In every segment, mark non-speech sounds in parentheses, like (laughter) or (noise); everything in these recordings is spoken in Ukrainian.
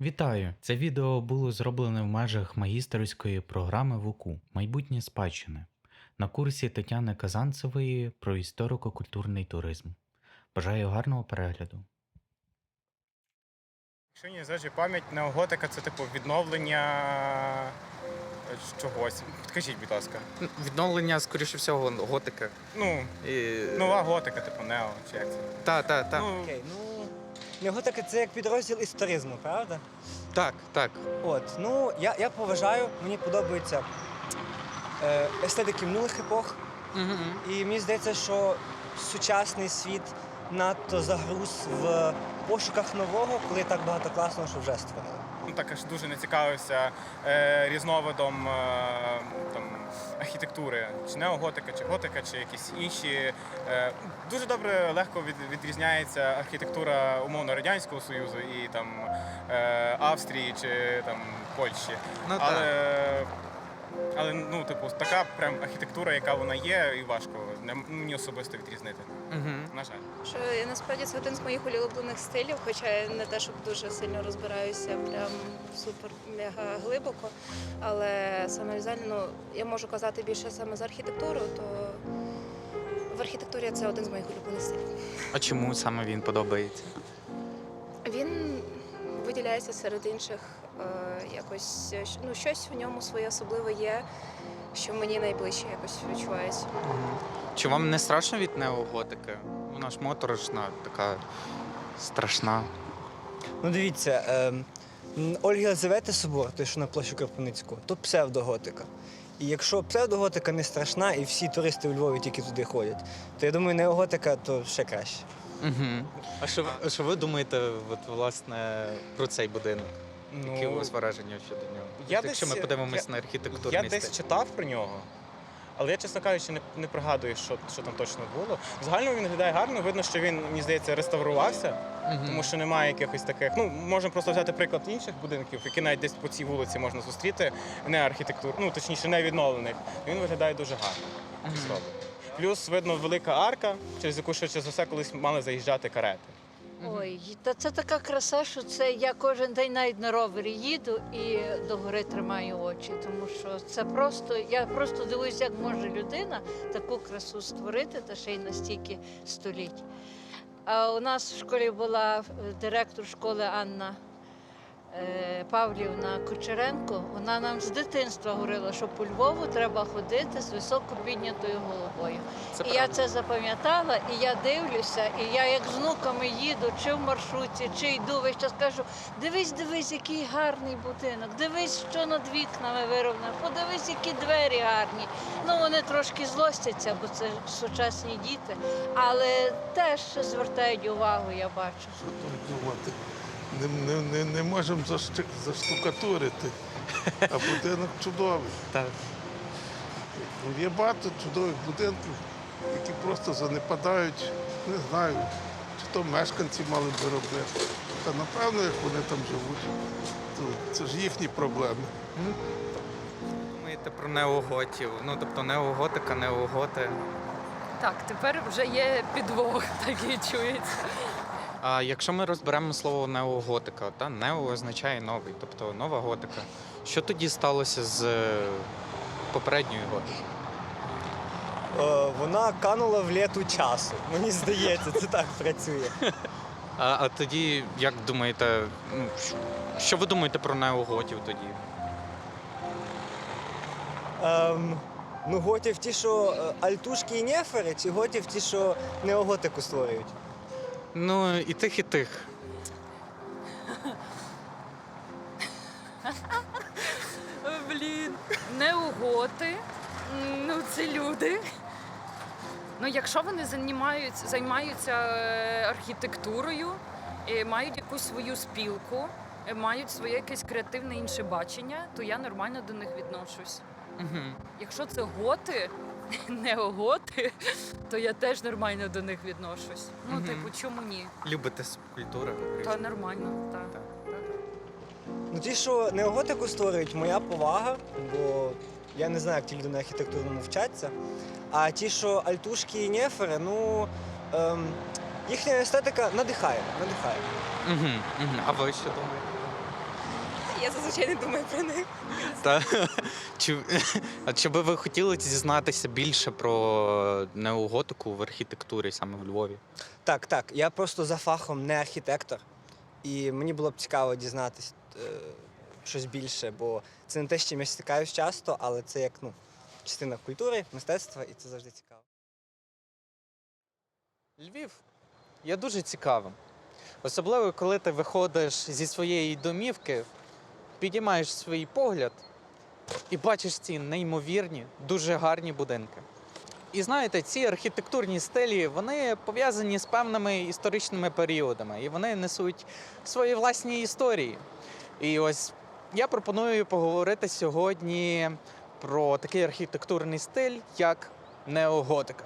Вітаю! Це відео було зроблене в межах магістерської програми ВУКУ Майбутнє спадщини на курсі Тетяни Казанцевої про історико-культурний туризм. Бажаю гарного перегляду. Якщо не зважає пам'ять, неоготика це типу відновлення е, чогось. Підкажіть, будь ласка. Відновлення, скоріше всього, готики. Ну, І... нова готика, типу нео, чи як це? Та, та, та. Ну, Окей, ну його таки це як підрозділ історизму, правда? Так, так. От, ну я, я поважаю, мені подобається е, естетики минулих епох, Угу. і мені здається, що сучасний світ надто загруз в пошуках нового, коли так багато класного, що вже створили. так аж дуже не цікавився е, різновидом е, там, архітектури, чи неоготика, чи готика, чи якісь інші. Е, дуже добре, легко від, відрізняється архітектура умовно Радянського Союзу і там е, Австрії чи там Польщі. Ну, але, але ну, типу, така прям архітектура, яка вона є, і важко не- мені особисто відрізнити. Угу. На жаль. Що я насправді це один з моїх улюблених стилів, хоча я не те, щоб дуже сильно розбираюся, прям супер мега глибоко. Але саме візуально, ну я можу казати більше саме за архітектуру, то в архітектурі це один з моїх улюблених стилів. А чому саме він подобається? Він виділяється серед інших якось е, ну, щось в ньому своє особливе є, що мені найближче якось відчувається. Чи вам не страшно від неоготики? Вона ж моторошна, така страшна. Ну дивіться, е, Ольги Єлизавети собор, той, що на площі Кропивницького, то псевдоготика. І якщо псевдоготика не страшна, і всі туристи у Львові тільки туди ходять, то я думаю, неоготика то ще краще. Угу. А що, ви- а що ви думаєте, от, власне, про цей будинок? Які у вас враження щодо нього? я От Якщо десь- ми подивимося я- на архітектурний Я десь стиль. читав про нього, але я, чесно кажучи, не, не пригадую, що, що там точно було. Взагалі він виглядає гарно, видно, що він, мені здається, реставрувався, Мгм. тому що немає якихось таких. Ну, можемо просто взяти приклад інших будинків, які навіть десь по цій вулиці можна зустріти, не архітектур, ну точніше, не відновлених. Він виглядає дуже гарно. Мгм. зроблений. Плюс видно велика арка, через яку швидше за все колись мали заїжджати карети. Ой, та це така краса, що це я кожен день навіть на ровері їду і до гори тримаю очі, тому що це просто, я просто дивуюся, як може людина таку красу створити, та ще й настільки століть. А у нас в школі була е, директор школи Анна Павлівна Кучеренко. Вона нам з дитинства говорила, що по Львову треба ходити з високо піднятою головою. Це І я це запам'ятала, і я дивлюся, і я як з внуками їду, чи в маршрутці, чи йду, весь час кажу, дивись, дивись, який гарний будинок, дивись, що над вікнами вироблено, подивись, які двері гарні. Ну вони трошки злостяться, бо це сучасні діти, але теж звертають увагу, я бачу. Не, не, не, не можемо заштукатурити, а будинок чудовий. Так. Є багато чудових будинків, які просто занепадають, не знаю, чи то мешканці мали би робити. Та напевно, як вони там живуть, то це ж їхні проблеми. Думаєте про неоготів? Ну, тобто неоготика, неоготи. Так, тепер вже є підвох, (laughs) такий чується. А якщо ми розберемо слово неоготика, та нео означає новий, тобто нова готика. Що тоді сталося з е, попередньою готикою? Е, вона канула в літу часу. Мені здається, це так працює. А, а тоді, як думаєте, ну, що- що ви думаєте про неоготів тоді? Ем, ну, готів ті, що е, альтушки і нефери, чи готів ті, що неоготику створюють. Ну, і тих, і тих. Блін, неуготи. Ну, це люди. Ну, якщо вони займаються, займаються е, архітектурою, е, мають якусь свою спілку, е, мають своє якесь креативне інше бачення, то я нормально до них відношусь. Угу. Якщо це готи, (laughs) неоготи, то я теж нормально до них відношусь. Ну, Мгм. типу, чому ні? Любите субкультури? Та нормально, так. Так. Ну, ті, що неоготику створюють, моя повага, бо я не знаю, як ті люди на архітектурному вчаться. А ті, що альтушки і нефери, ну ем, їхня естетика надихає, надихає. Угу. Угу. А ви що думаєте? Я зазвичай не думаю про них. Та, (laughs) чи, (laughs) а чи би ви хотіли дізнатися більше про неоготику в архітектурі саме в Львові? Так, так. Я просто за фахом не архітектор, і мені було б цікаво дізнатися е, щось більше, бо це не те, з чим я стикаюсь часто, але це як ну, частина культури, мистецтва, і це завжди цікаво. Львів є дуже цікавим. Особливо, коли ти виходиш зі своєї домівки, підіймаєш свій погляд і бачиш ці неймовірні, дуже гарні будинки. І знаєте, ці архітектурні стилі вони пов'язані з певними історичними періодами, і вони несуть свої власні історії. І ось я пропоную поговорити сьогодні про такий архітектурний стиль, як неоготика.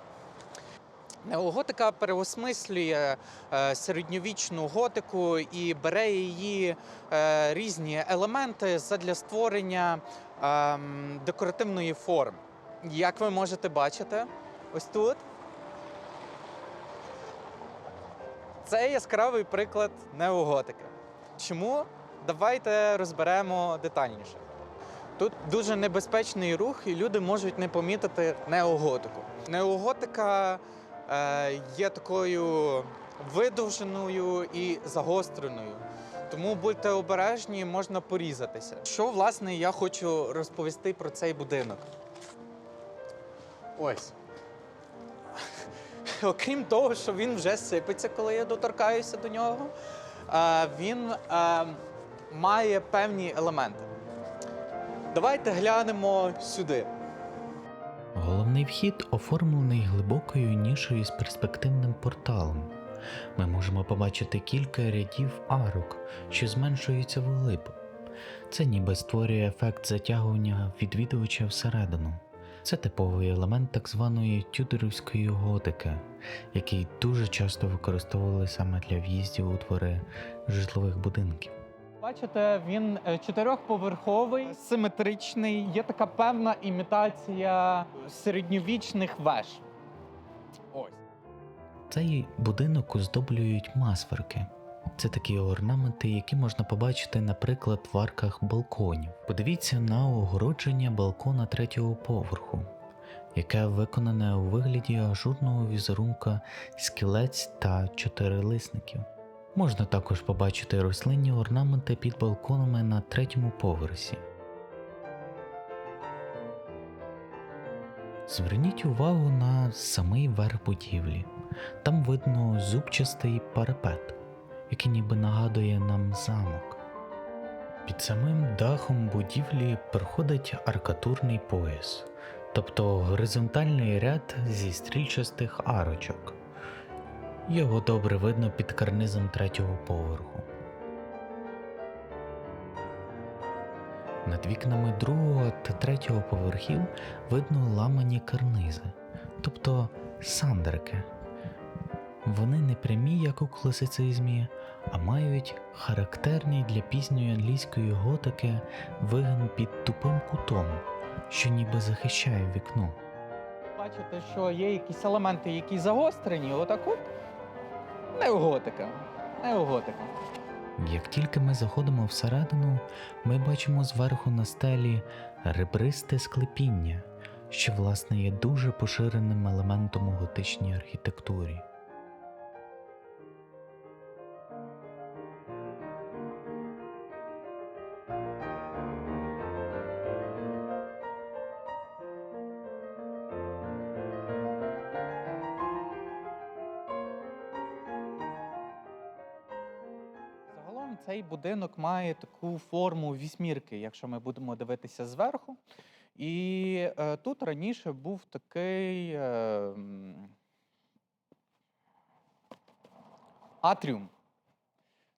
Неоготика переосмислює е, середньовічну готику і бере її е, різні елементи задля створення ем, декоративної форми. Як ви можете бачити, ось тут. Це яскравий приклад неоготики. Чому? Давайте розберемо детальніше. Тут дуже небезпечний рух, і люди можуть не помітити неоготику. Неоготика є такою видовженою і загостреною. Тому будьте обережні, можна порізатися. Що власне я хочу розповісти про цей будинок? Ось. (laughs) Окрім того, що він вже сипеться, коли я доторкаюся до нього, е, він е, має певні елементи. Давайте глянемо сюди. Головний вхід оформлений глибокою нішею з перспективним порталом. Ми можемо побачити кілька рядів арок, що зменшуються вглиб. Це ніби створює ефект затягування відвідувача всередину. Це типовий елемент так званої тюдорівської готики, який дуже часто використовували саме для в'їздів у двори житлових будинків. Бачите, він е, чотирьохповерховий, симетричний. Є така певна імітація середньовічних веж. Ось. Цей будинок оздоблюють масверки. Це такі орнаменти, які можна побачити, наприклад, в арках балконів. Подивіться на огородження балкона третього поверху, яке виконане у вигляді ажурного візерунка скілець та чотирилисників. Можна також побачити рослинні орнаменти під балконами на третьому поверсі. Зверніть увагу на самий верх будівлі. Там видно зубчастий парапет, який ніби нагадує нам замок. Під самим дахом будівлі проходить аркатурний пояс, тобто горизонтальний ряд зі стрільчастих арочок. Його добре видно під карнизом третього поверху. Над вікнами другого та третього поверхів видно ламані карнизи, тобто сандрики. Вони не прямі, як у класицизмі, а мають характерний для пізньої англійської готики вигин під тупим кутом, що ніби захищає вікно. Бачите, що є якісь елементи, які загострені, отак от. Неоготика. Неоготика. Як тільки ми заходимо всередину, ми бачимо зверху на стелі ребристе склепіння, що власне є дуже поширеним елементом у готичній архітектурі. Будинок має таку форму вісьмірки, якщо ми будемо дивитися зверху. І е, тут раніше був такий е, атріум.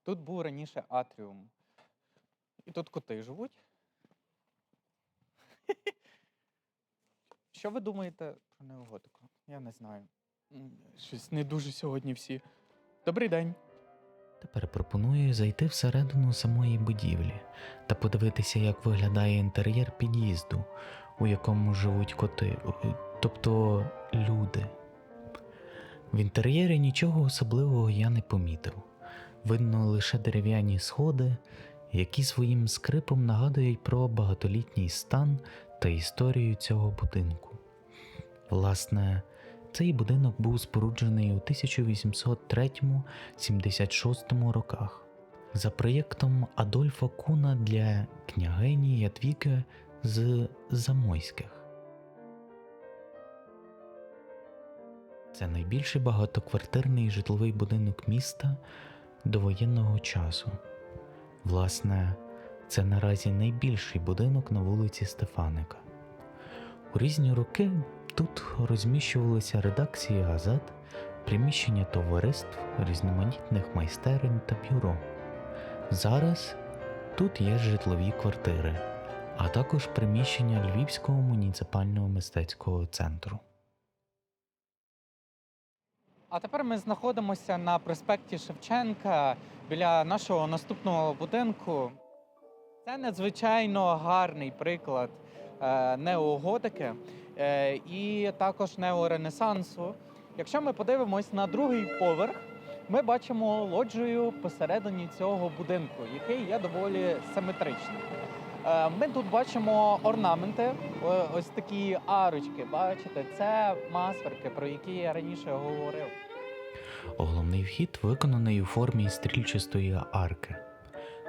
Тут був раніше атріум. І тут коти живуть. Що ви думаєте про неоготику? Я не знаю. Щось не дуже сьогодні всі. Добрий день. Тепер пропоную зайти всередину самої будівлі та подивитися, як виглядає інтер'єр під'їзду, у якому живуть коти, е, тобто люди. В інтер'єрі нічого особливого я не помітив. Видно лише дерев'яні сходи які своїм скрипом нагадують про багатолітній стан та історію цього будинку. Власне, цей будинок був споруджений у 1803-76 роках за проєктом Адольфа Куна для княгині Ядвіги з Замойських. Це найбільший багатоквартирний житловий будинок міста до воєнного часу. Власне, це наразі найбільший будинок на вулиці Стефаника. У різні роки тут розміщувалися редакції газет, приміщення товариств, різноманітних майстерень та бюро. Зараз тут є житлові квартири, а також приміщення Львівського муніципального мистецького центру. А тепер ми знаходимося на проспекті Шевченка біля нашого наступного будинку. Це надзвичайно гарний приклад е, неоготики і також неоренесансу. Якщо ми подивимось на другий поверх, ми бачимо лоджію посередині цього будинку, який є доволі симетричним. Е, Ми тут бачимо орнаменти, ось такі арочки. Бачите, це масверки, про які я раніше говорив. Головний вхід виконаний у формі стрільчастої арки.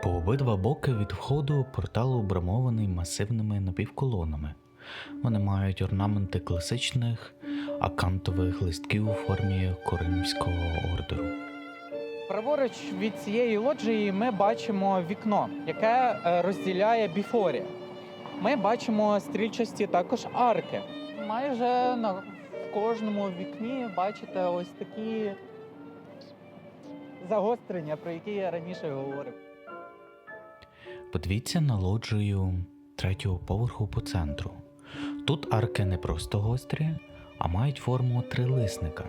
По обидва боки від входу портал обрамований масивними напівколонами. Вони мають орнаменти класичних акантових листків у формі Коринфського ордеру. Праворуч від цієї лоджії ми бачимо вікно, яке е, розділяє біфорі. Ми бачимо стрільчасті також арки. Майже на кожному вікні бачите ось такі загострення, про які я раніше говорив. Подивіться на лоджію третього поверху по центру. Тут арки не просто гострі, а мають форму трилисника.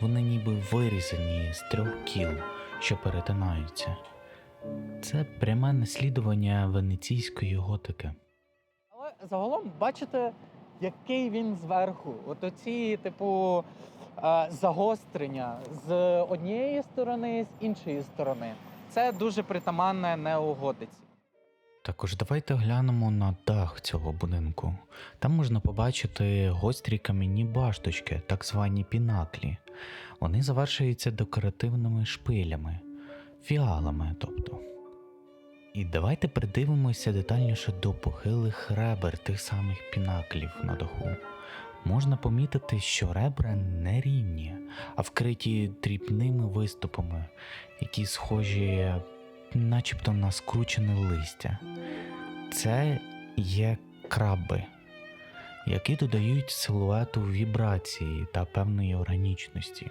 Вони ніби вирізані з трьох кіл, що перетинаються. Це пряме наслідування венеційської готики. Але загалом бачите, який він зверху. От оці, типу, е, загострення з однієї сторони, з іншої сторони. Це дуже притаманне неоготиці. Також давайте глянемо на дах цього будинку. Там можна побачити гострі кам'яні башточки, так звані пінаклі. Вони завершуються декоративними шпилями, фіалами, тобто. І давайте придивимося детальніше до похилих ребер тих самих пінаклів на даху. Можна помітити, що ребра не рівні, а вкриті дрібними виступами, які схожі начебто на скручене листя. Це є краби, які додають силуету вібрації та певної органічності.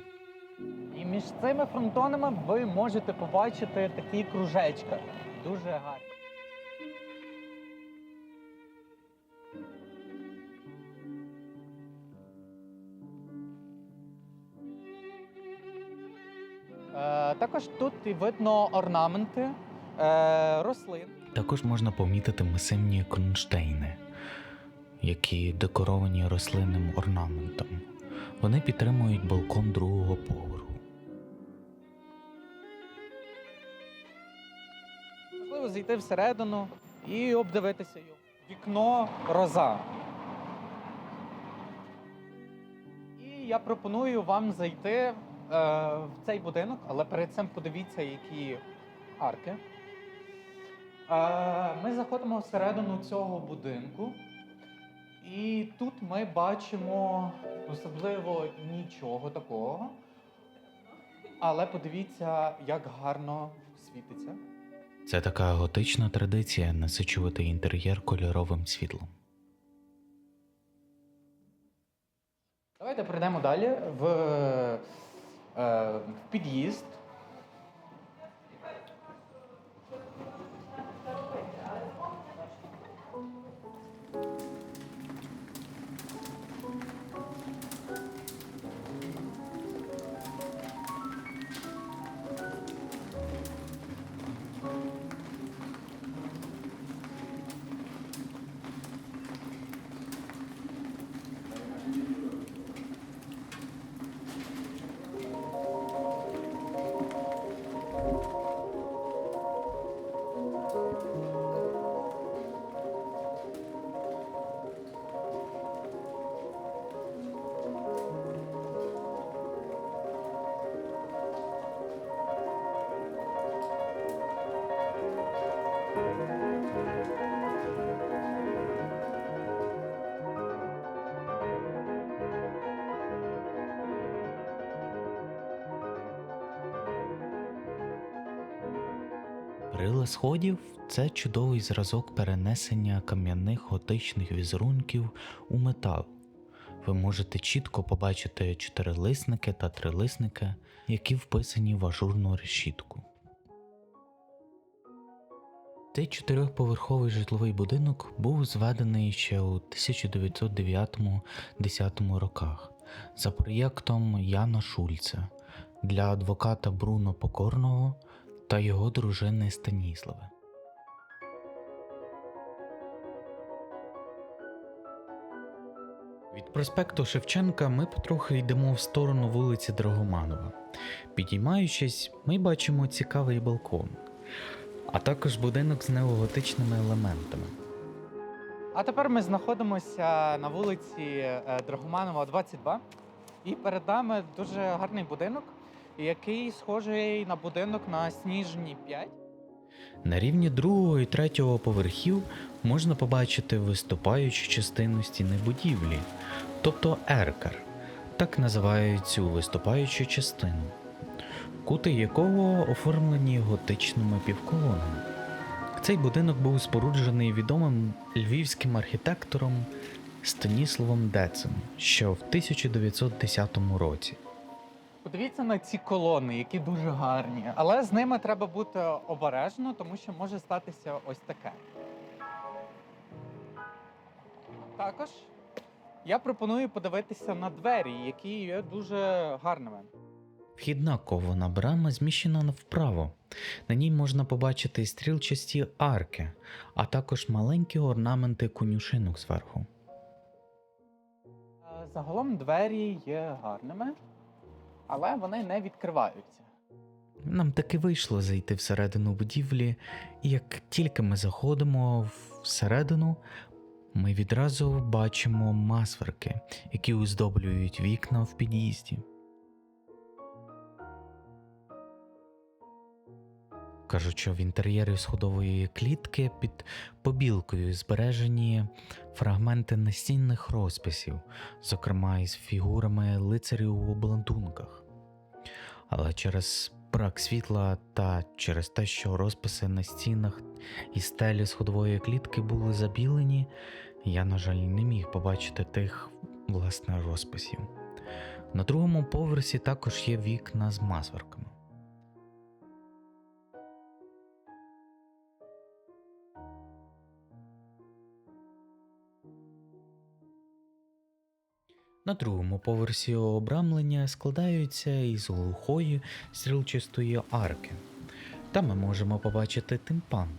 І між цими фронтонами ви можете побачити такі кружечка. Дуже гарні. Також тут і видно орнаменти е, рослин. Також можна помітити масивні кронштейни, які декоровані рослинним орнаментом. Вони підтримують балкон другого поверху. Можливо, зайти всередину і обдивитися його. Вікно роза. І я пропоную вам зайти в цей будинок, але перед цим подивіться, які арки. Е, ми заходимо всередину цього будинку. І тут ми бачимо особливо нічого такого. Але подивіться, як гарно світиться. Це така готична традиція насичувати інтер'єр кольоровим світлом. Давайте перейдемо далі в, е, в під'їзд. Сходів це чудовий зразок перенесення кам'яних готичних візерунків у метал. Ви можете чітко побачити чотирилисники та трилисники, які вписані в ажурну решітку. Цей чотирьохповерховий житловий будинок був зведений ще у 1909-10 роках за проєктом Яна Шульца для адвоката Бруно Покорного та його дружини Станіслави. Від проспекту Шевченка ми потрохи йдемо в сторону вулиці Драгоманова. Підіймаючись, ми бачимо цікавий балкон, а також будинок з неоготичними елементами. А тепер ми знаходимося на вулиці е, Драгоманова, 22. І перед нами дуже гарний будинок, який схожий на будинок на Сніжній 5. На рівні другого і третього поверхів можна побачити виступаючу частину стіни будівлі, тобто еркер, так називають цю виступаючу частину, кути якого оформлені готичними півколонами. Цей будинок був споруджений відомим львівським архітектором Станіславом Децем ще в 1910 році. Подивіться на ці колони, які дуже гарні, але з ними треба бути обережно, тому що може статися ось таке. Також я пропоную подивитися на двері, які є дуже гарними. Вхідна кована брама зміщена вправо. На ній можна побачити стрілчасті арки, а також маленькі орнаменти конюшинок зверху. Загалом двері є гарними, але вони не відкриваються. Нам таки вийшло зайти всередину будівлі, і як тільки ми заходимо всередину, ми відразу бачимо масверки, які оздоблюють вікна в під'їзді. Кажуть, що в інтер'єрі сходової клітки під побілкою збережені фрагменти настінних розписів, зокрема із фігурами лицарів у обладунках. Але через брак світла та через те, що розписи на стінах і стелі сходової клітки були забілені, я, на жаль, не міг побачити тих власне розписів. На другому поверсі також є вікна з масверками. На другому поверсі обрамлення складаються із глухої стрілчастої арки. Там ми можемо побачити тимпан,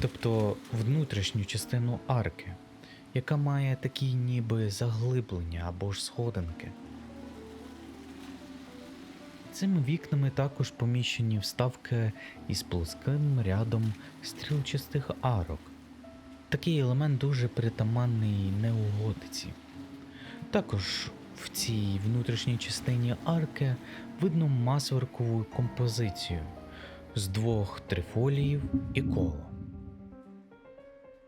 тобто внутрішню частину арки, яка має такі ніби заглиблення або ж сходинки. Цими вікнами також поміщені вставки із плоским рядом стрілчастих арок. Такий елемент дуже притаманний неоготиці. Також в цій внутрішній частині арки видно масверкову композицію з двох трифоліїв і коло.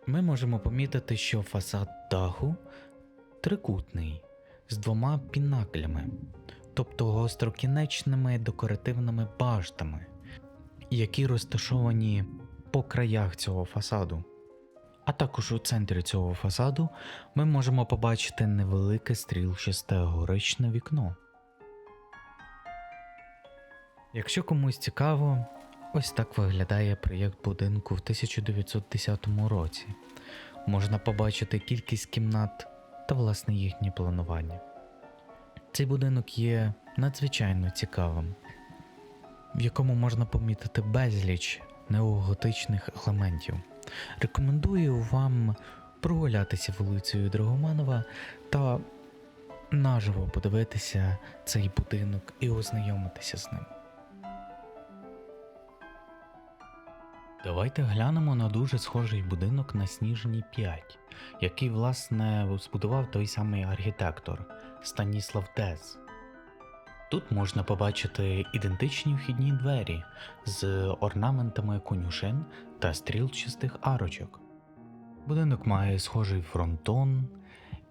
Ми можемо помітити, що фасад даху трикутний з двома пінаклями, тобто гострокінечними декоративними баштами, які розташовані по краях цього фасаду. А також у центрі цього фасаду ми можемо побачити невелике стрілчасте горичне вікно. Якщо комусь цікаво, ось так виглядає проєкт будинку в 1910 році. Можна побачити кількість кімнат та власне їхнє планування. Цей будинок є надзвичайно цікавим, в якому можна помітити безліч неоготичних елементів. Рекомендую вам прогулятися вулицею Драгоманова та наживо подивитися цей будинок і ознайомитися з ним. Давайте глянемо на дуже схожий будинок на Сніжній 5, який, власне, збудував той самий архітектор Станіслав Дез. Тут можна побачити ідентичні вхідні двері з орнаментами конюшин та стрілчастих арочок. Будинок має схожий фронтон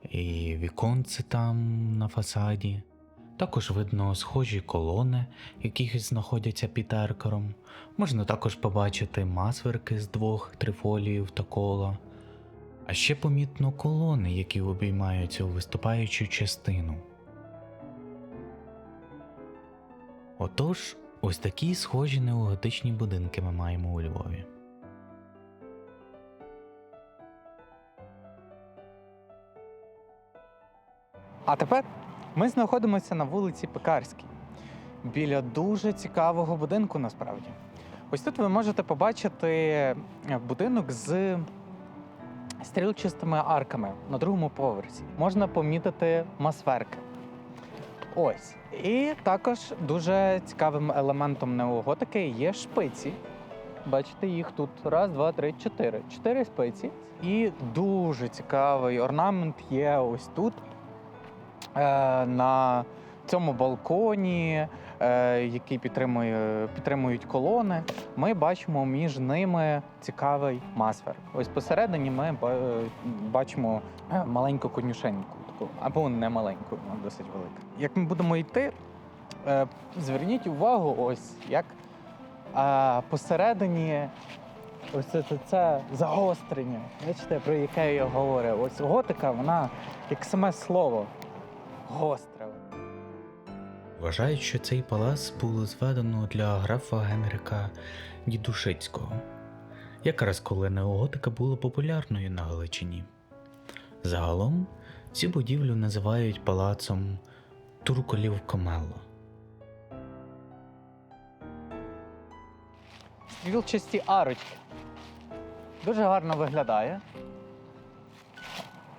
і віконце там на фасаді. Також видно схожі колони, які знаходяться під еркером. Можна також побачити масверки з двох трифоліїв та кола. А ще помітно колони, які обіймають цю виступаючу частину. Отож, ось такі схожі неоготичні будинки ми маємо у Львові. А тепер ми знаходимося на вулиці Пекарській, біля дуже цікавого будинку насправді. Ось тут ви можете побачити е, будинок з стрілчастими арками на другому поверсі. Можна помітити масверки. Ось. І також дуже цікавим елементом неоготики є шпиці. Бачите, їх тут раз, два, три, чотири. Чотири спиці. І дуже цікавий орнамент є ось тут е, на цьому балконі, е, який підтримує, підтримують колони, ми бачимо між ними цікавий масвер. Ось посередині ми бачимо е, маленьку конюшеньку, таку, або не маленьку, вона досить велика. Як ми будемо йти, е, зверніть увагу, ось як посередині. Ось це, це, це загострення, бачите, про яке я говорю. Ось готика, вона як саме слово гостре. Вважають, що цей палац було зведено для графа Генрика Дідушицького, якраз коли неоготика була популярною на Галичині. Загалом цю будівлю називають палацом Турколів Комело. Стрілчасті арочки. Дуже гарно виглядає.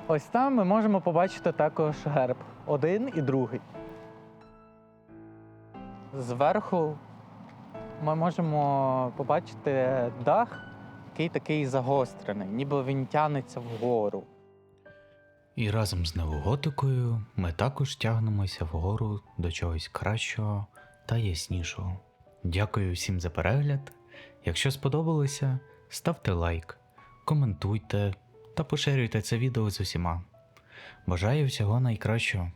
Ось там ми можемо побачити також герб. Один і другий. Зверху ми можемо побачити дах, який такий загострений, ніби він тянеться вгору. І разом з Невоготикою ми також тягнемося вгору до чогось кращого та яснішого. Дякую всім за перегляд. Якщо сподобалося, ставте лайк, коментуйте та поширюйте це відео з усіма. Бажаю всього найкращого.